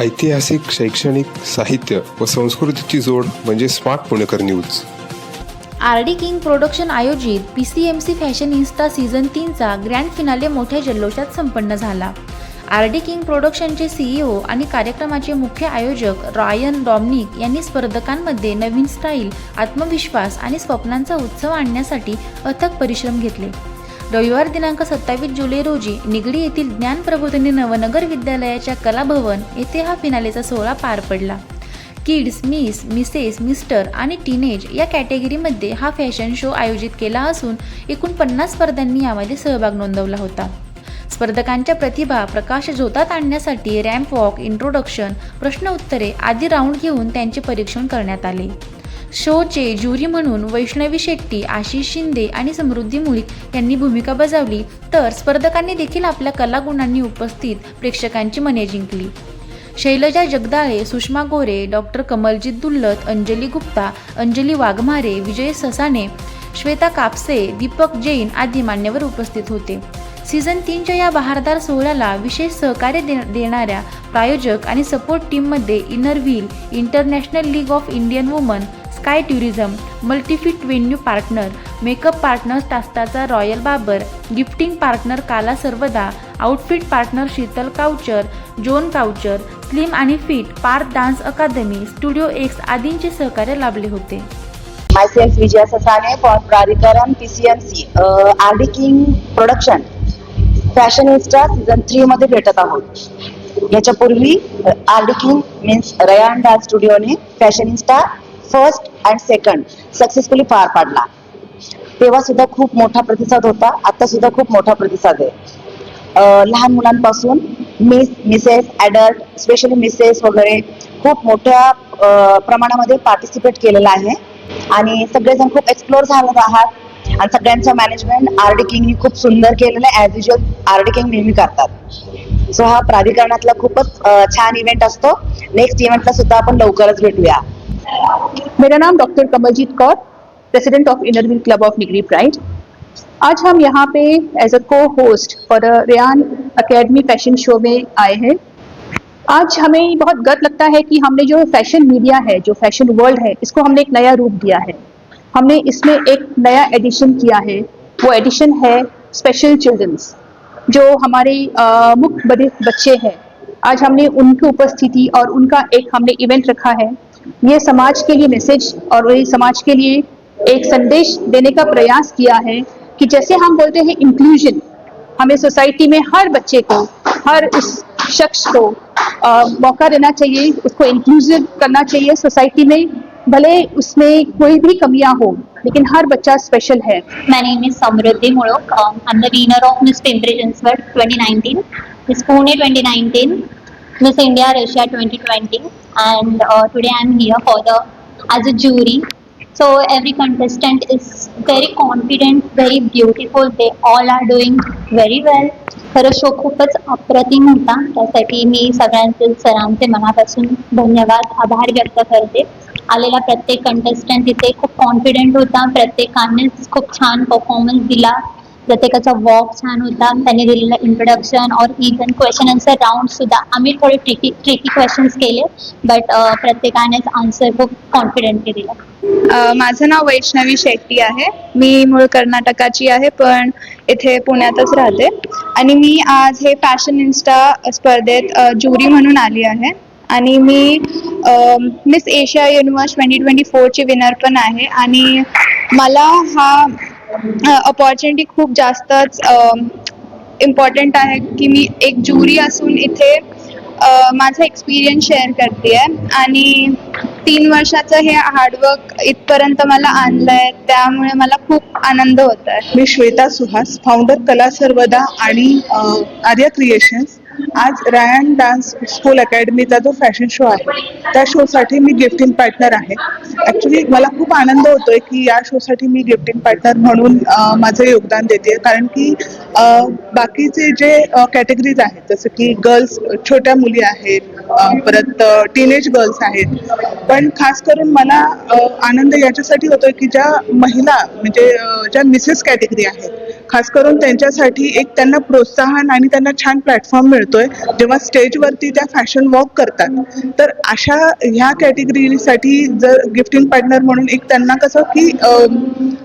ऐतिहासिक शैक्षणिक साहित्य व संस्कृतीची जोड म्हणजे smart Punekar news. R D king production आयोजित P C M C fashion insta season तीनचा grand finale मोठ्या जल्लोषात संपन्न झाला. आर डी किंग प्रोडक्शनचे सीईओ आणि कार्यक्रमाचे मुख्य आयोजक रॉयन डॉमनिक यांनी स्पर्धकांमध्ये नवीन स्टाईल आत्मविश्वास आणि स्वप्नांचा उत्सव आणण्यासाठी अथक परिश्रम घेतले. रविवार दिनांक सत्तावीस जुलै रोजी निगडी येथील ज्ञान प्रबोधिनी नवनगर विद्यालयाच्या कलाभवन येथे हा फिनालेचा सोहळा पार पडला. किड्स मिस मिसेस मिस्टर आणि टीनेज या कॅटेगरीमध्ये हा फॅशन शो आयोजित केला असून एकूण पन्नास स्पर्धांनी यामध्ये सहभाग नोंदवला होता. स्पर्धकांच्या प्रतिभा प्रकाश झोतात आणण्यासाठी रॅम्प वॉक इंट्रोडक्शन प्रश्न उत्तरे आदी राऊंड घेऊन त्यांचे परीक्षण करण्यात आले. शोचे ज्युरी म्हणून वैष्णवी शेट्टी आशिष शिंदे आणि समृद्धी मुळीक यांनी भूमिका बजावली तर स्पर्धकांनी देखील आपल्या कलागुणांनी उपस्थित प्रेक्षकांची मने जिंकली. शैलजा जगदाळे सुषमा गोरे डॉक्टर कमलजीत दुल्लत अंजली गुप्ता अंजली वाघमारे विजय ससाणे श्वेता कापसे दीपक जैन आदी मान्यवर उपस्थित होते. सीझन तीनच्या या बहारदार सोहळ्याला विशेष सहकार्य दे देणाऱ्या प्रायोजक आणि सपोर्ट टीममध्ये inner wheel international league of Indian women sky tourism multifit venue partner makeup partner टास्ताचा royal Babar gifting partner Kala Sarvada outfit partner Sheetal couture zone couture slim आणि fit park dance academy studio X आदींचे सहकार्य लाभले होते. For Vijaya Sasane for C PCMC uh, RD king production fashion insta season three मध्ये भेटत आहोत. याच्यापूर्वी RD king means Ryan dance स्टुडिओने fashion insta first and second successfully पार पाडला. तेव्हा सुद्धा खूप मोठा प्रतिसाद होता. आता सुद्धा खूप मोठा प्रतिसाद आहे. लहान मुलांपासून miss Mrs adult specially Mrs वगैरे खूप मोठ्या प्रमाणामध्ये पार्टिसिपेट केलेलं आहे. आणि सगळेजण खूप एक्सप्लोर झालेत आहात. आणि सगळ्यांचं मॅनेजमेंट आर डी किंगनी खूप सुंदर केलेलं आहे. As usual R D king नेहमी करतात. सो हा प्राधिकरणातला खूपच छान इव्हेंट असतो. नेक्स्ट इव्हेंटला सुद्धा आपण लवकरच भेटूया. मेरा नाम doctor Kamaljeet Kaur president of inner wheel club of Nigdi pride आज हम यहाँ पे as a co host for Ryan academy fashion show में आए हैं। आज हमें बहुत गर्व लगता है कि हमने जो फ़ैशन मीडिया है, जो फ़ैशन वर्ल्ड है, इसको हमने एक नया रूप दिया है। हमने इसमें एक नया एडिशन किया है। वो एडिशन है स्पेशल चिल्ड्रंस जो हमारे मुख्य बच्चे हैं। आज हमने उनकी उपस्थिति और उनका एक हमने इवेंट रखा है। ये समाज के लिए मैसेज और ये समाज के लिए एक संदेश देने का प्रयास किया है कि जैसे हम बोलते हैं इंक्लूजन हमें सोसाइटी में हर बच्चे को हर उस शख्स को अ, मौका देना चाहिए उसको इंक्लूसिव करना चाहिए सोसाइटी में भले उसमें कोई भी कमियाँ हो लेकिन हर बच्चा स्पेशल है। My name is Samruddhi Mulok. Um, I'm the winner of Miss Pimpri Chinswad 2019, Miss Pune 2019, Miss India Russia 2020, and uh, today I'm here for the as a jury. So every contestant is very confident, very beautiful. They all are doing very well. खरं show खूपच अप्रतिम होता त्यासाठी मी सगळ्यांचे सरांचे मनापासून धन्यवाद आभार व्यक्त करते आलेला प्रत्येक कंटेस्टंट तिथे खूप कॉन्फिडेंट होता प्रत्येकानेच खूप छान परफॉर्मन्स दिला प्रत्येकाचा वॉक छान होता. त्यांनी दिलेला इंट्रोडक्शन और इव्हन क्वेश्चन आन्सर राऊंड सुद्धा. आम्ही थोडे ट्रिकी ट्रिकी क्वेश्चन्स केले बट प्रत्येकानेच आन्सर खूप कॉन्फिडेंटली दिला. माझं नाव वैष्णवी शेट्टी आहे. मी मूळ कर्नाटकाची आहे पण इथे पुण्यातच राहते. आणि मी आज हे फॅशन इन्स्टा स्पर्धेत ज्युरी म्हणून आली आहे. आणि मी miss Asia universe twenty twenty फोरची winner पण आहे. आणि मला हा अपॉर्च्युनिटी खूप जास्तच इम्पॉर्टंट आहे की मी एक ज्युरी असून इथे माझा एक्सपिरियन्स शेअर करते आहे आणि तीन वर्षाचं हे हार्डवर्क इथपर्यंत मला आणलंय त्यामुळे मला खूप आनंद होत आहे मी श्वेता सुहास फाउंडर कला सर्वदा आणि आर्या क्रिएशन्स आज रायन डान्स स्कूल अकॅडमीचा जो फॅशन शो आहे त्या शोसाठी मी गिफ्टिंग पार्टनर आहे. ॲक्च्युली मला खूप आनंद होतोय की या शोसाठी मी गिफ्टिंग पार्टनर म्हणून माझं योगदान देते. कारण की बाकीचे जे कॅटेगरीज आहेत जसं की गर्ल्स छोट्या मुली आहेत परत टीनेज गर्ल्स आहेत. पण खास करून मला आनंद याच्यासाठी होतोय की ज्या महिला म्हणजे ज्या मिसेस कॅटेगरी आहेत खास करून त्यांच्यासाठी एक त्यांना प्रोत्साहन आणि त्यांना छान प्लॅटफॉर्म मिळतोय जेव्हा स्टेजवरती त्या फॅशन वॉक करतात. तर अशा ह्या कॅटेगरीसाठी जर गिफ्टिंग पार्टनर म्हणून एक त्यांना कसं की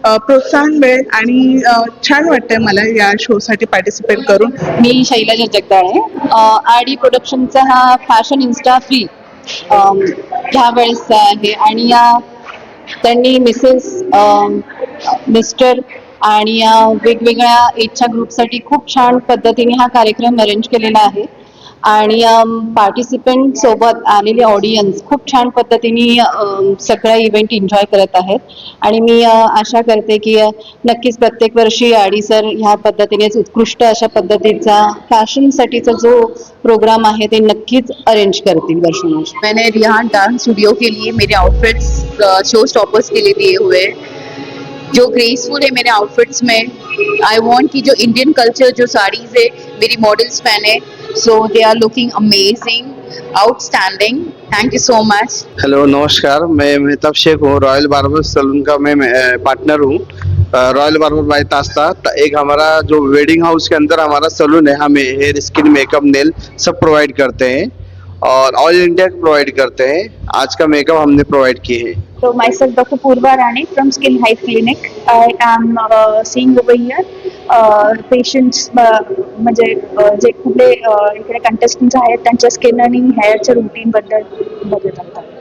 प्रोत्साहन मिळेल आणि छान वाटतंय मला या शोसाठी पार्टिसिपेट करून. मी शैलाजा जगदाळे आर डी प्रोडक्शनचा हा फॅशन इन्स्टा फ्री ह्या वेळेसचा आहे. आणि या त्यांनी मिसेस मिस्टर आणि वेगवेगळ्या एजच्या ग्रुपसाठी खूप छान पद्धतीने हा कार्यक्रम अरेंज केलेला आहे. आणि पार्टिसिपंट सोबत आलेले ऑडियन्स खूप छान पद्धतीने सगळ्या सगळा इव्हेंट एन्जॉय करत आहेत. आणि मी आशा करते की नक्कीच प्रत्येक वर्षी आडी सर ह्या पद्धतीनेच उत्कृष्ट अशा पद्धतीचा फॅशनसाठीचा जो प्रोग्राम आहे ते नक्कीच अरेंज करतील वर्षानुवर्ष. मैंने रिहान डांस स्टूडियो के लिए मेरे आउटफिट्स शो स्टॉपर्स के लिए दिए हुए जो ग्रेसफुल है मेरे आउटफिट्स में. आई वॉन्ट कि जो इंडियन कल्चर जो साड़ीज है, मेरी मॉडल्स पहने. So they are looking amazing outstanding thank you so much hello नमस्कार. मैं मेहताब शेख हूँ रॉयल बार्बर सलून का मैं पार्टनर हूँ. रॉयल बार्बर बाई तास्ता एक हमारा जो वेडिंग हाउस के अंदर हमारा सलून है, हमें हेयर स्किन मेकअप नेल सब प्रोवाइड करते हैं. और ऑल इंडिया प्रोवाइड करते हैं आज का मेकअप हमने प्रोवाइड किए हैं So myself, Dr. Purva Rani from Skin skin Clinic. I am uh, seeing over here uh, patients uh, म्हणजे जे कुठले uh, इकडे कंटेस्टंट आहेत त्यांच्या स्किन आणि हेअरच्या रुटीन बद्दल बघत असतात